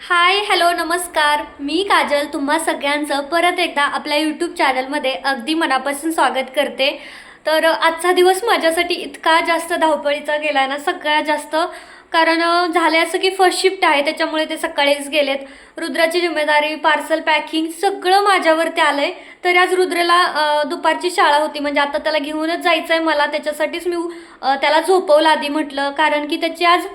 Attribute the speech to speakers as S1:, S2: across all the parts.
S1: Hi hello नमस्कार. मी काजल. तुम्हा सगळ्यांचं परत एकदा आपल्या यूट्यूब चॅनलमध्ये अगदी मनापासून स्वागत करते. तर आजचा दिवस माझ्यासाठी इतका जास्त धावपळीचा गेला आहे ना सगळ्यात जास्त. कारण झालं असं की फर्स्ट शिफ्ट आहे त्याच्यामुळे ते सकाळीच गेलेत. रुद्राची जिम्मेदारी पार्सल पॅकिंग सगळं माझ्यावरती आलं आहे तरी आज रुद्रला दुपारची शाळा होती. म्हणजे आता त्याला घेऊनच जायचं आहे मला. त्याच्यासाठीच मी त्याला झोपवलं आधी म्हटलं. कारण की त्याची आज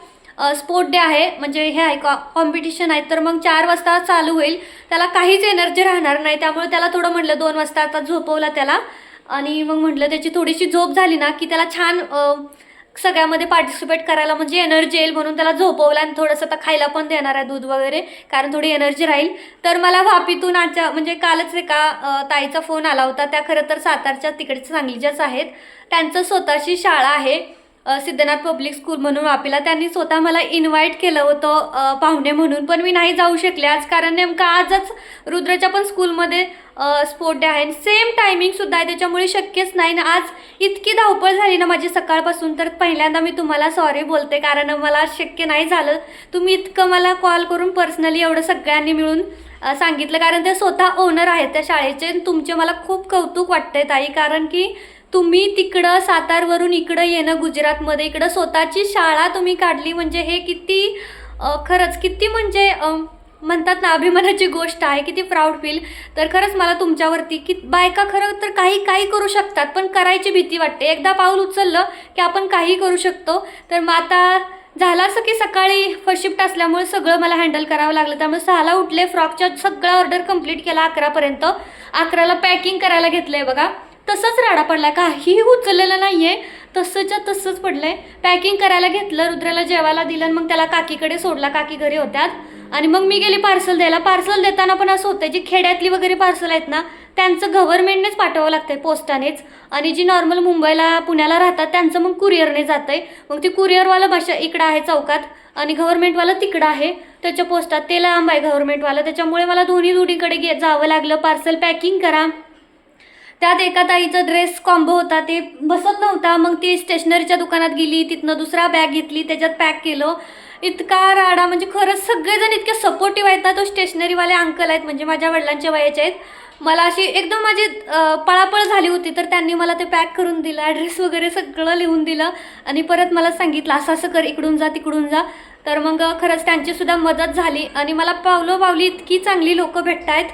S1: स्पोर्ट डे आहे म्हणजे हे आहे कॉ कॉम्पिटिशन आहे तर मग चार वाजता चालू होईल. त्याला काहीच एनर्जी राहणार नाही त्यामुळे त्याला थोडं म्हटलं दोन वाजता आता झोपवला त्याला. आणि मग म्हटलं त्याची थोडीशी झोप झाली ना की त्याला छान सगळ्यामध्ये पार्टिसिपेट करायला म्हणजे एनर्जी येईल म्हणून त्याला झोपवलं आणि थोडंसं आता खायला पण देणार आहे दूध वगैरे कारण थोडी एनर्जी राहील. तर मला वापीतून आजच्या म्हणजे कालच एका ताईचा फोन आला होता. त्या खरं तर सातारच्या तिकडे सांगलीच्याच आहेत. त्यांचं स्वतःची शाळा आहे. सिद्धनाथ पब्लिक स्कूल म्हणून वापीला. त्यांनी स्वतः मला इन्व्हाइट केलं होतं पाहुणे म्हणून. पण मी नाही जाऊ शकले आज कारण नेमकं आजच रुद्रच्या पण स्कूलमध्ये स्पोर्ट डे आहे. सेम टायमिंगसुद्धा आहे. त्याच्यामुळे शक्यच नाही ना. आज इतकी धावपळ झाली ना माझी सकाळपासून. तर पहिल्यांदा मी तुम्हाला सॉरी बोलते कारण मला शक्य नाही झालं. तुम्ही इतकं मला कॉल करून पर्सनली एवढं सगळ्यांनी मिळून सांगितलं. कारण ते स्वतः ओनर आहेत त्या शाळेचे. तुमचे मला खूप कौतुक वाटतंय ताई. कारण की तुम्ही तिकडं सातारवरून इकडं येणं गुजरातमध्ये इकडं स्वतःची शाळा तुम्ही काढली म्हणजे हे किती खरंच किती म्हणजे म्हणतात ना अभिमानाची गोष्ट आहे किती प्राऊड फील तर खरंच मला तुमच्यावरती की बायका खरं तर काही काही करू शकतात पण करायची भीती वाटते. एकदा पाऊल उचललं की आपण काही करू शकतो. तर मग आता झालं असं की सकाळी फर्स्ट शिफ्ट असल्यामुळे सगळं मला हँडल करावं लागलं. त्यामुळे सहाला उठले फ्रॉकच्या सगळा ऑर्डर कंप्लीट केला अकरापर्यंत. अकराला पॅकिंग करायला घेतलं आहे बघा. तसंच राडा पडला आहे काहीही उचललेलं नाहीये. तसंच्या तसंच पडलं आहे पॅकिंग करायला घेतलं रुद्राला जेवायला दिलं आणि मग त्याला काकीकडे सोडला. काकी घरी होत्यात. आणि मग मी गेली पार्सल द्यायला. पार्सल देताना पण असं होतं जी खेड्यातली वगैरे पार्सल आहेत ना त्यांचं गव्हर्नमेंटनेच पाठवावं लागतंय पोस्टानेच. आणि जी नॉर्मल मुंबईला पुण्याला राहतात त्यांचं मग कुरिअरने आहे मग ती कुरिअरवाला भाषा इकडं आहे चौकात आणि गव्हर्नमेंटवाला तिकडं आहे त्याच्या पोस्टात. ते लांब आहे गव्हर्नमेंटवाला त्याच्यामुळे मला दोन्ही दोन्हीकडे घे जावं लागलं. पार्सल पॅकिंग करा. त्यात एका ताईचा ड्रेस कॉम्बो होता ते बसत नव्हता. मग ती स्टेशनरीच्या दुकानात गेली तिथनं दुसरा बॅग घेतली त्याच्यात पॅक केलं. इतका राडा म्हणजे खरंच सगळेजण इतके सपोर्टिव्ह आहेत ना तो स्टेशनरीवाले अंकल आहेत म्हणजे माझ्या वडिलांच्या वयाचे आहेत. मला अशी एकदम माझी पळापळ झाली होती तर त्यांनी मला ते पॅक करून दिलं ॲड्रेस वगैरे सगळं लिहून दिलं. आणि परत मला सांगितलं असं असं कर इकडून जा तिकडून जा. तर मग खरंच त्यांचीसुद्धा मदत झाली. आणि मला पावलो पावली इतकी चांगली लोकं भेटत आहेत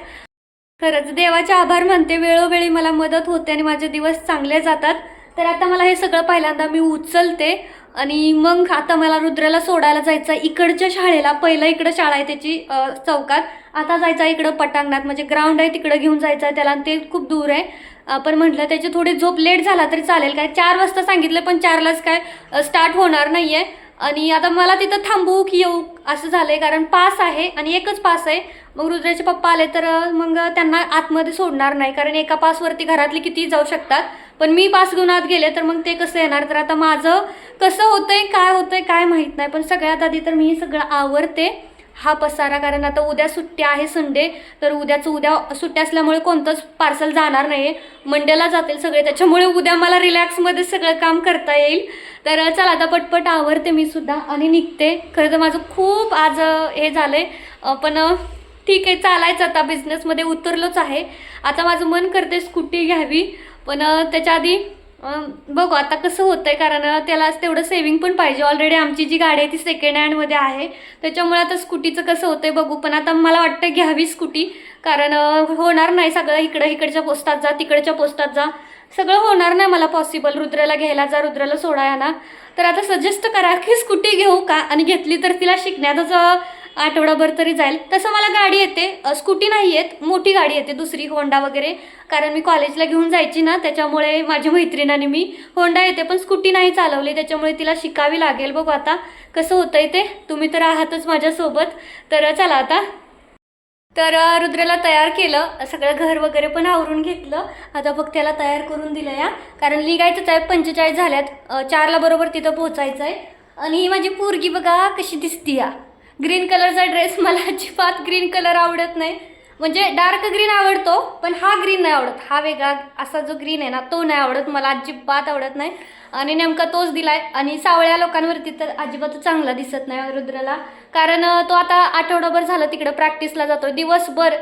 S1: खरंच देवाचे आभार म्हणते. वेळोवेळी मला मदत होते आणि माझे दिवस चांगले जातात. तर आता मला हे सगळं पहिल्यांदा मी उचलते आणि मग आता मला रुद्राला सोडायला जायचं आहे. इकडच्या शाळेला पहिलं इकडं शाळा आहे त्याची चौकात. आता जायचं आहे इकडं पटांगणात. म्हणजे ग्राउंड आहे तिकडं घेऊन जायचं आहे त्याला आणि ते खूप दूर आहे. आपण म्हटलं त्याची थोडी झोप लेट झाला तरी चालेल. काय चार वाजता सांगितलं पण चारलाच काय स्टार्ट होणार नाही आहे आणि आता मला तिथं थांबू की येऊ असं झालं आहे कारण पास आहे आणि एकच पास आहे. मग रुद्राचे पप्पा आले तर मग त्यांना आतमध्ये सोडणार नाही कारण एका पासवरती घरातली किती जाऊ शकतात. पण मी पास घेऊन आत गेले तर मग ते कसं येणार? तर आता माझं कसं होतंय काय होतंय काय माहीत नाही. पण सगळ्यात आधी तर मी हे सगळं आवरते. हा पसारा कारण आता उद्या सुट्ट्या आहे संडे तर उद्याचं उद्या सुट्ट्या असल्यामुळे कोणतंच पार्सल जाणार नाही मंडेला जातील सगळे त्याच्यामुळे उद्या मला रिलॅक्समध्ये सगळं काम करता येईल. तर चला आता पटपट आवरते मी सुद्धा आणि निघते. खरं तर माझं खूप आज हे झालं आहे पण ठीक आहे चालायचं आता. बिझनेसमध्ये उतरलोच आहे. आता माझं मन करते स्कूटी घ्यावी. पण त्याच्या आधी बघू आता कसं होतंय कारण त्याला तेवढं सेविंग पण पाहिजे. ऑलरेडी आमची जी गाडी आहे ती सेकंड हँडमध्ये आहे. त्याच्यामुळे आता स्कूटीचं कसं होतं आहे बघू पण आता मला वाटतं घ्यावी स्कूटी. कारण होणार नाही सगळं. इकडं इकडच्या पोस्टात जा तिकडच्या पोस्टात जा. सगळं होणार नाही मला पॉसिबल रुद्राला घ्यायला जा रुद्राला सोडायला ना. तर आता सजेस्ट करा की स्कूटी घेऊ का? आणि घेतली तर तिला शिकण्यातच आठवडाभर तरी जाईल. तसं मला गाडी येते. स्कूटी नाही येत. मोठी गाडी येते दुसरी होंडा वगैरे. कारण मी कॉलेजला घेऊन जायची ना त्याच्यामुळे माझ्या मैत्रीण मी होंडा येते. पण स्कूटी नाही चालवली. त्याच्यामुळे तिला शिकावी लागेल बघू आता. कसं होतंय ते? तुम्ही तर आहातच माझ्यासोबत. तर चला आता. तर अ, रुद्राला तयार केलं. सगळं घर वगैरे पण आवरून घेतलं. आता बघ त्याला तयार करून दिलं या. कारण लिगायचंच आहे. पंचेचाळीस झाल्यात. चारला बरोबर तिथं पोहोचायचं आहे आणि ही माझी पोरगी बघा कशी दिसती या ग्रीन कलरचा ड्रेस मला अजिबात ग्रीन कलर आवडत नाही. म्हणजे डार्क ग्रीन आवडतो पण हा ग्रीन नाही आवडत. हा वेगळा असा जो ग्रीन आहे ना तो नाही आवडत. मला अजिबात आवडत नाही. आणि नेमका तोच दिलाय. आणि सावळ्या लोकांवरती तर अजिबात चांगला दिसत नाही हो रुद्राला. कारण तो आता आठवडाभर झालं तिकडं प्रॅक्टिसला जातो दिवसभर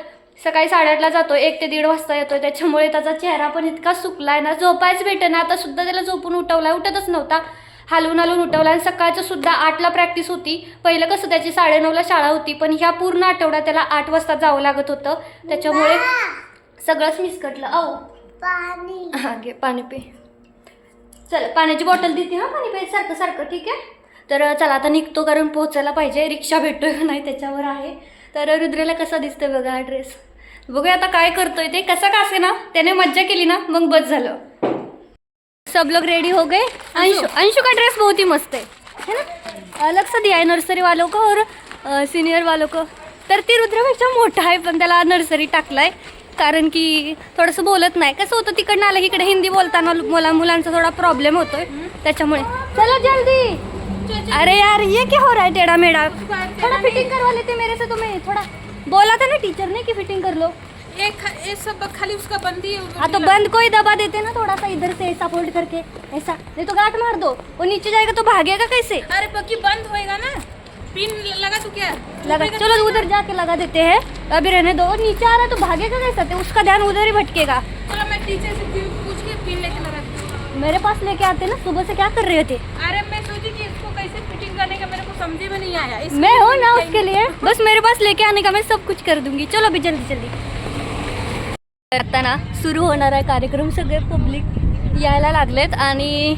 S1: सकाळी साडेआठला जातो एक ते दीड वाजता येतो त्याच्यामुळे त्याचा चेहरा पण इतका सुकलाय ना. झोपायच भेटेना. आता सुद्धा त्याला झोपून उठवला उठतच नव्हता. हलवून हलवून उठवला आणि सकाळचं सुद्धा आठला प्रॅक्टिस होती. पहिलं कसं त्याची साडेनऊला शाळा होती पण ह्या पूर्ण आठवड्यात त्याला आठ वाजता जावं लागत होतं. त्याच्यामुळे सगळंच मिसकटलं. अहो
S2: पाणी.
S1: हा घे पाणी पे. चल पाण्याची बॉटल देते हा पाणी पे सारखं सारखं ठीक आहे? तर चला आता निघतो कारण पोहोचायला पाहिजे. रिक्षा भेटतोय का नाही त्याच्यावर आहे. तर रुद्रेला कसा दिसतोय बघा हा ड्रेस बघूया आता काय करतोय ते. कसं का असे ना त्याने मज्जा केली ना? मग बस झालं. सब लोग रेडी हो गए? अंशु। अंशु का ड्रेस बहुत ही मस्त है है ना? अलग सा दिया है नर्सरी वालों को और सीनियर वालों को। तर ती रुद्रापेक्षा मोठा आहे पण त्याला नर्सरी टाकलाय कारण की थोडंसं बोलत नाही. कसं होतं तिकडनं आलं इकडे हिंदी बोलताना मुला मुलांचा थोडा प्रॉब्लेम होतोय त्याच्यामुळे. चलो जल्दी! अरे यार ये क्या हो रहा है टेढ़ा मेढ़ा? थोड़ा फिटिंग करवा लेते मेरे से तुम्हें थोड़ा बोला था ना टीचर ने कि फिटिंग कर लो.
S3: एक ये सब खाली उसका बंदी
S1: हाँ तो बंद को ही दबा देते ना थोड़ा सा इधर से ऐसा फोल्ड करके ऐसा। नहीं तो गांठ मार दो। वो नीचे जाएगा तो भागेगा कैसे?
S3: अरे पक्की बंद होएगा ना। पिन लगा तू क्या?
S1: लगा चलो उधर जाके लगा देते हैं। अभी रहने दो। और नीचे आ रहा है तो भागेगा कैसे? तो उसका ध्यान उधर ही भटकेगा।
S3: चलो मैं टीचर से पूछ के पिन लेके लगा
S1: मेरे पास लेके आते ना सुबह से क्या कर रहे थे
S3: अरे मैं सोची कि इसको कैसे फिटिंग करने का मेरे को समझ में नहीं आया।
S1: मैं हूँ ना उसके लिए। बस मेरे पास लेके आने का मैं सब कुछ कर दूँगी। चलो अभी जल्दी जल्दी। आता ना सुरू होणार आहे कार्यक्रम सगळे पब्लिक यायला लागलेत आणि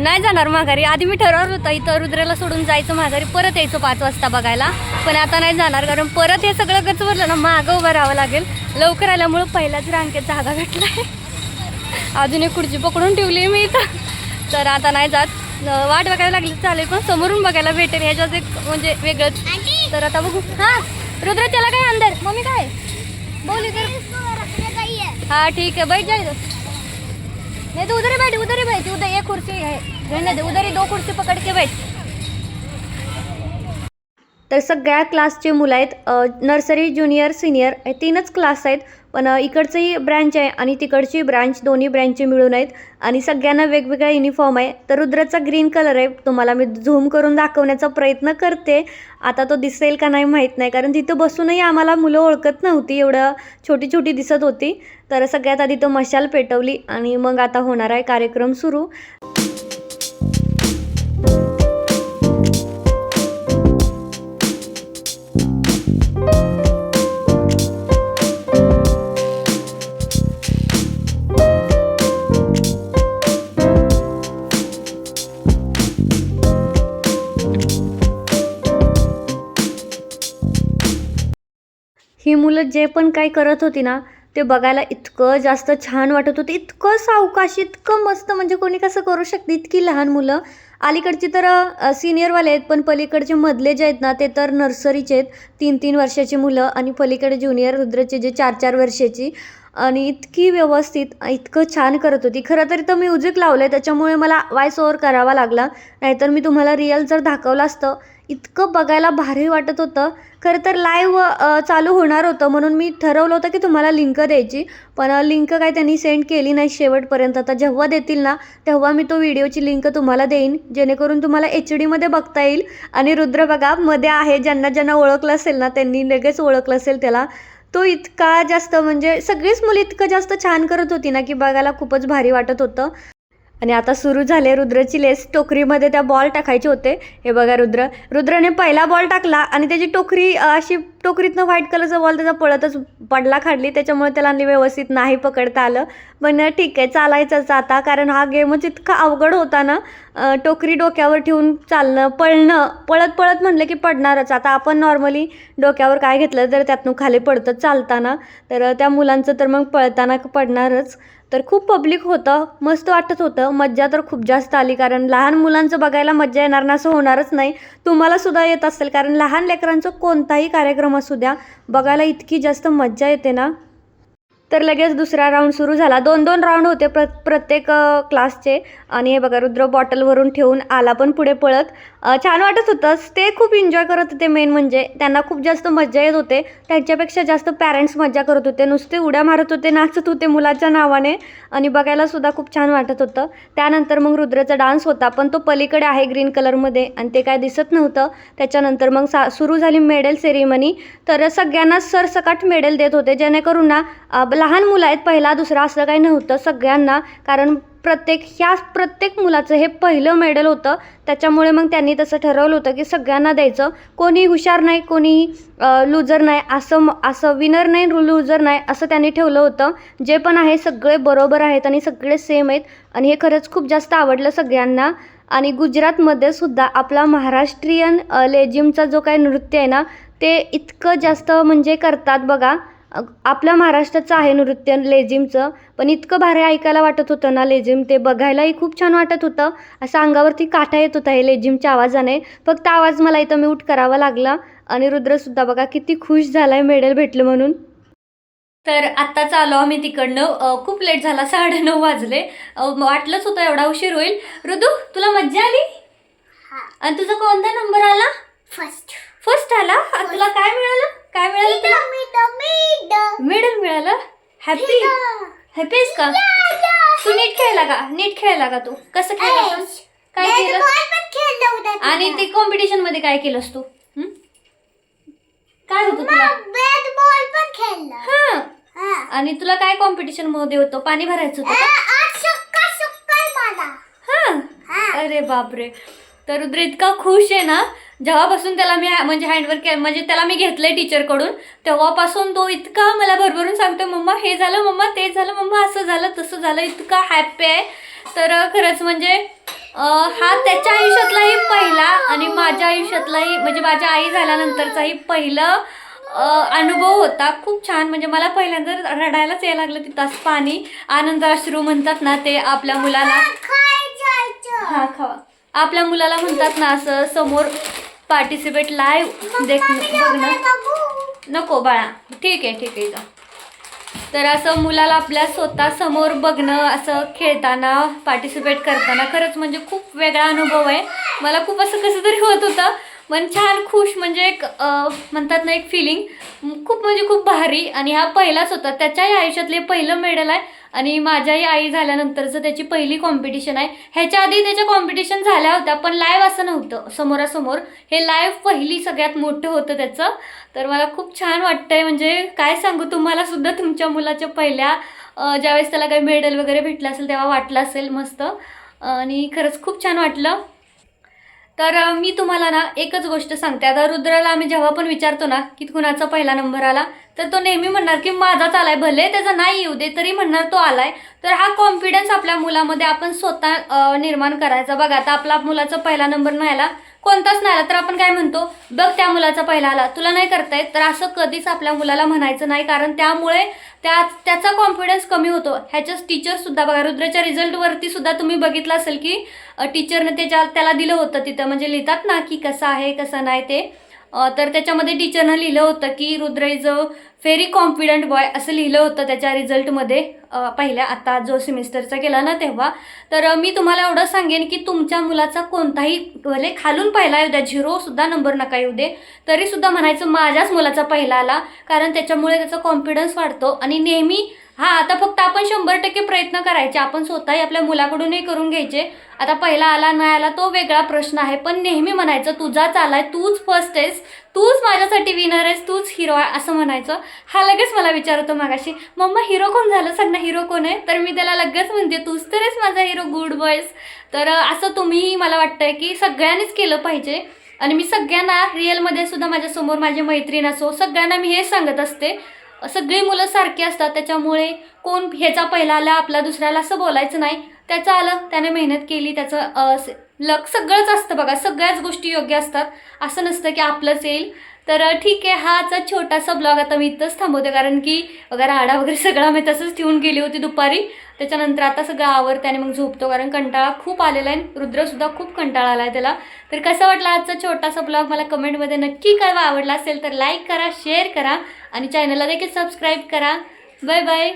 S1: नाही जाणार माघारी. आधी मी ठरवलं होतं इथं रुद्रेला सोडून जायचं माघारी परत यायचं पाच वाजता बघायला. पण आता नाही जाणार कारण परत हे सगळं गच भरलं ना मागं उभं राहावं लागेल. लवकर आल्यामुळं पहिल्याच रांगेत जागा भेटला आहे अजून एक खुर्ची पकडून ठेवली आहे मी इथं. तर आता नाही जात. वाट बघायला लागली चालेल पण समोरून बघायला भेटेल. ह्याच्यात एक म्हणजे वेगळंच. तर आता बघू. हां रुद्र त्याला काय अंदर? मम्मी काय? बोल इधर हाँ ठीक है बैठ जाए नहीं तो उधर ही बैठ उधर ही बैठ उधर एक कुर्सी है। रहने दे उधर ही दो कुर्सी पकड़ के बैठ। तर सगळ्या क्लासचे मुलं आहेत. नर्सरी ज्युनियर सिनियर हे तीनच क्लास आहेत. पण इकडचंही ब्रँच आहे आणि तिकडची ब्रँच दोन्ही ब्रँचचे मिळून आहेत. आणि सगळ्यांना वेगवेगळा युनिफॉर्म आहे. तर रुद्रचा ग्रीन कलर आहे. तुम्हाला मी झूम करून दाखवण्याचा प्रयत्न करते. आता तो दिसेल का नाही माहीत नाही. कारण तिथं बसूनही आम्हाला मुलं ओळखत नव्हती. एवढं छोटी छोटी दिसत होती. तर सगळ्यात आधी तो मशाल पेटवली आणि मग आता होणार आहे कार्यक्रम सुरू. जे पण काही करत होती ना ते बघायला इतकं जास्त छान वाटत होतं. इतकं सावकाश इतकं मस्त म्हणजे कोणी कसं करू शकते? इतकी लहान मुलं. अलीकडची तर सिनियरवाले आहेत पण पलीकडचे मधले जे आहेत ना ते तर नर्सरीचे आहेत. तीन तीन वर्षाची मुलं आणि पलीकडे ज्युनियर रुद्रचे जे चार चार वर्षाची. आणि इतकी व्यवस्थित इतकं छान करत होती. खरं तरी तर म्युझिक लावलं आहे त्याच्यामुळे मला वॉईस ओव्हर करावा लागला. नाहीतर मी तुम्हाला रिअल जर दाखवलं असतं इतकं बघायला भारी वाटत होतं. खरं तर लाईव्ह चालू होणार होतं. म्हणून मी ठरवलं होतं की तुम्हाला लिंक द्यायची. पण लिंक काय त्यांनी सेंड केली नाही शेवटपर्यंत. आता जेव्हा देतील ना तेव्हा मी तो व्हिडिओची लिंक तुम्हाला देईन. जेणेकरून तुम्हाला एच डीमध्ये बघता येईल. आणि रुद्र बघा मध्ये आहे. ज्यांना ज्यांना ओळखलं असेल ना त्यांनी लगेच ओळखलं असेल त्याला. तो इतका जास्त म्हणजे सगळीच मुलं इतकं जास्त छान करत होती ना की बघायला खूपच भारी वाटत होतं. आणि आता सुरू झाले रुद्रची लेस. टोकरीमध्ये त्या बॉल टाकायचे होते. हे बघा रुद्र. रुद्रने पहिला बॉल टाकला आणि त्याची टोकरी अशी टोकरीतनं व्हाईट कलरचा बॉल त्याचा पळतच पडला खाडली त्याच्यामुळे त्याला आणि व्यवस्थित नाही पकडता आलं. पण ठीक आहे चालायचंच आता. कारण हा गेमच इतका अवघड होता ना टोकरी डोक्यावर ठेवून चालणं पळणं पळत पळत म्हणलं की पडणारच. आता आपण नॉर्मली डोक्यावर काय घेतलं तर त्यातनं खाली पडतं चालताना. तर त्या मुलांचं तर मग पळताना पडणारच. तर खूप पब्लिक होतं मस्त वाटत होतं. मज्जा तर खूप जास्त आली कारण लहान मुलांचं बघायला मज्जा येणार ना असं होणारच नाही. तुम्हाला सुद्धा येत असेल कारण लहान लेकरांचं कोणताही कार्यक्रम असू द्या बघायला इतकी जास्त मज्जा येते ना. तर लगेच दुसरा राऊंड सुरू झाला. दोन दोन राऊंड होते प्र प्रत्येक क्लासचे आणि हे बघा रुद्र बॉटलवरून ठेवून आला पण पुढे पळत. छान वाटत होतं. ते खूप एन्जॉय करत होते मेन म्हणजे. त्यांना खूप जास्त मज्जा येत होते. त्यांच्यापेक्षा जास्त पॅरेंट्स मज्जा करत होते. नुसते उड्या मारत होते नाचत होते मुलाच्या नावाने. आणि बघायला सुद्धा खूप छान वाटत होतं. त्यानंतर मग रुद्रचा डान्स होता पण तो पलीकडे आहे ग्रीन कलरमध्ये आणि ते काय दिसत नव्हतं. त्याच्यानंतर मग सा सुरू झाली मेडल सेरेमनी तर सगळ्यांना सरसकट मेडल देत होते. जेणेकरून ना लहान मुलं आहेत पहिला दुसरा असं काही नव्हतं सगळ्यांना. कारण प्रत्येक ह्या प्रत्येक मुलाचं हे पहिलं मेडल होतं. त्याच्यामुळे मग त्यांनी तसं ठरवलं होतं की सगळ्यांना द्यायचं. कोणी हुशार नाही कोणी लुजर नाही असं असं विनर नाही लुजर नाही असं त्यांनी ठेवलं होतं. जे पण आहे सगळे बरोबर आहेत आणि सगळे सेम आहेत. आणि हे खरंच खूप जास्त आवडलं सगळ्यांना. आणि गुजरातमध्ये सुद्धा आपला महाराष्ट्रीयन लेझिमचा जो काही नृत्य आहे ना ते इतकं जास्त म्हणजे करतात बघा. आपल्या महाराष्ट्राचं आहे नृत्य लेझिमचं. पण इतकं भारी ऐकायला वाटत होतं ना लेझिम. ते बघायलाही खूप छान वाटत होतं. असं अंगावरती काटा येत होता हे लेझिमच्या आवाजाने. फक्त आवाज मला इथं म्यूट करावा लागला. आणि रुद्रसुद्धा बघा किती खुश झाला आहे मेडल भेटलं म्हणून. तर आत्ताच आलो आम्ही तिकडनं. खूप लेट झाला साडेनऊ वाजले. अ, वाटलंच होतं एवढा उशीर होईल. ऋतू तुला मज्जा आली? आणि तुझा कोणता नंबर आला?
S2: फर्स्ट
S1: फर्स्ट आला? तुला काय मिळालं? काय मिळालं तुला? मेडल मिळालं? हॅपी हॅपी आहेस का? तू नीट खेळला का? नीट खेळला का तू? कसं खेळला काय केलं? आणि ते कॉम्पिटिशनमध्ये काय केलंस तू? काय होतं तुला?
S2: बॅट बॉल पण खेळला.
S1: हा. आणि तुला काय कॉम्पिटिशनमध्ये होतं? पाणी भरायचं होतं. अरे बापरे. तर रुद्र इतका खुश आहे ना जेव्हापासून त्याला मी म्हणजे हँडवर्क के म्हणजे त्याला मी घेतलंय टीचरकडून तेव्हापासून तो इतका मला भरभरून सांगतो मम्मा हे झालं मम्मा ते झालं मम्मा असं झालं तसं झालं इतका हॅपी आहे. तर खरंच म्हणजे हा त्याच्या आयुष्यातलाही पहिला आणि माझ्या आयुष्यातलाही म्हणजे माझ्या आई झाल्यानंतरचाही पहिलं अनुभव होता. खूप छान. म्हणजे मला पहिल्यांदा रडायलाच यायला लागलं तिथं पाणी. आनंद अश्रू म्हणतात ना ते आपल्या मुलाला. हा खावा. आपल्या मुलाला म्हणतात ना असं समोर पार्टिसिपेट लाईव्ह देख बघणं
S2: बघू
S1: नको बाळा. ठीक आहे ठीक आहे जा. तर असं मुलाला आपल्या स्वतः समोर बघणं असं खेळताना पार्टिसिपेट करताना खरंच म्हणजे खूप वेगळा अनुभव आहे. मला खूप असं कसं तरी होत होतं पण छान खुश म्हणजे एक म्हणतात ना एक फिलिंग खूप म्हणजे खूप भारी. आणि हा पहिलाच होता. त्याच्याही आयुष्यातले पहिलं मेडल आहे. आणि माझ्याही आई झाल्यानंतरचं त्याची पहिली कॉम्पिटिशन आहे. ह्याच्या आधी त्याच्या कॉम्पिटिशन झाल्या होत्या पण लाईव्ह असं नव्हतं समोरासमोर. हे लाईव्ह पहिली सगळ्यात मोठं होतं त्याचं. तर मला खूप छान वाटतंय. म्हणजे काय सांगू तुम्हाला सुद्धा तुमच्या मुलाच्या पहिल्या ज्यावेळेस त्याला काही मेडल वगैरे भेटलं असेल तेव्हा वाटलं असेल मस्त. आणि खरंच खूप छान वाटलं. तर मी तुम्हाला ना एकच गोष्ट सांगते. आता रुद्राला आम्ही जेव्हा पण विचारतो ना की कुणाचा पहिला नंबर आला तर तो नेहमी म्हणणार की माझाच आलाय भले त्याचा नाही येऊ दे तरी म्हणणार तो आलाय. तर हा कॉन्फिडन्स आपल्या मुलामध्ये आपण स्वतः निर्माण करायचा. बघा आता आपला मुलाचा पहिला नंबर नाही आला कोणताच नाही आला तर आपण काय म्हणतो बघ त्या मुलाचा पहिला आला. तुला नाही करता येत तर असं कधीच आपल्या मुलाला म्हणायचं नाही कारण त्यामुळे त्या त्याचा कॉन्फिडन्स कमी होतो. ह्याच्याच टीचरसुद्धा बघा रुद्राच्या रिझल्टवरती सुद्धा तुम्ही बघितलं असेल की टीचरने त्याच्या त्याला दिलं होतं तिथं. म्हणजे लिहितात ना की कसं आहे कसं नाही ते. तर त्याच्यामध्ये टीचरनं लिहिलं होतं की Rudra is a very confident boy असं लिहिलं होतं त्याच्या रिझल्टमध्ये पहिल्या आता जो सेमिस्टरचा केला ना तेव्हा. तर मी तुम्हाला एवढं सांगेन की तुमच्या मुलाचा कोणताही भले खालून पहिला येऊ द्या झिरोसुद्धा नंबर नका येऊ दे. तरीसुद्धा म्हणायचं माझ्याच मुलाचा पहिला आला. कारण त्याच्यामुळे त्याचा कॉन्फिडन्स वाढतो. आणि नेहमी हा आता फक्त आपण शंभर टक्के प्रयत्न करायचे. आपण स्वतःही आपल्या मुलाकडूनही करून घ्यायचे. आता पहिला आला नाही आला तो वेगळा प्रश्न आहे. पण नेहमी म्हणायचं तुझाच आलाय तूच फर्स्ट आहेस. तूच माझ्यासाठी विनर आहेस. तूच हिरो आहे असं म्हणायचं. हा लगेच मला विचारतो मागाशी मम्मा हिरो कोण झालं? सांग ना हिरो कोण आहे? तर मी त्याला लगेच म्हणते तूच तर आहेस माझा हिरो गुड बॉयस तर असं तुम्ही मला वाटतंय की सगळ्यांनीच केलं पाहिजे. आणि मी सगळ्यांना रिअलमध्ये सुद्धा माझ्यासमोर माझी मैत्रीण असो सगळ्यांना मी हे सांगत असते. सगळी मुलं सारखी असतात त्याच्यामुळे कोण ह्याचा पहिला आला आपला दुसऱ्याला असं बोलायचं नाही. त्याचं आलं त्याने मेहनत केली त्याचं लक सगळंच असतं बघा सगळ्याच गोष्टी योग्य असतात. असं नसतं की आपलंच येईल. तर ठीक आहे. हा आजचा छोटासा ब्लॉग आता मी इथंच थांबवते. कारण की वगैरे आडा वगैरे सगळा मी तसंच ठेवून गेली होती दुपारी. त्याच्यानंतर आता सगळं आवरते आणि मग झोपतो. कारण कंटाळा खूप आलेला आहे. रुद्रसुद्धा खूप कंटाळा आला आहे त्याला. तर कसा वाटला आजचा छोटासा ब्लॉग? मला कमेंटमध्ये नक्की कळवा. आवडला असेल तर लाईक करा शेअर करा आणि चॅनलला देखील सबस्क्राईब करा. Bye bye.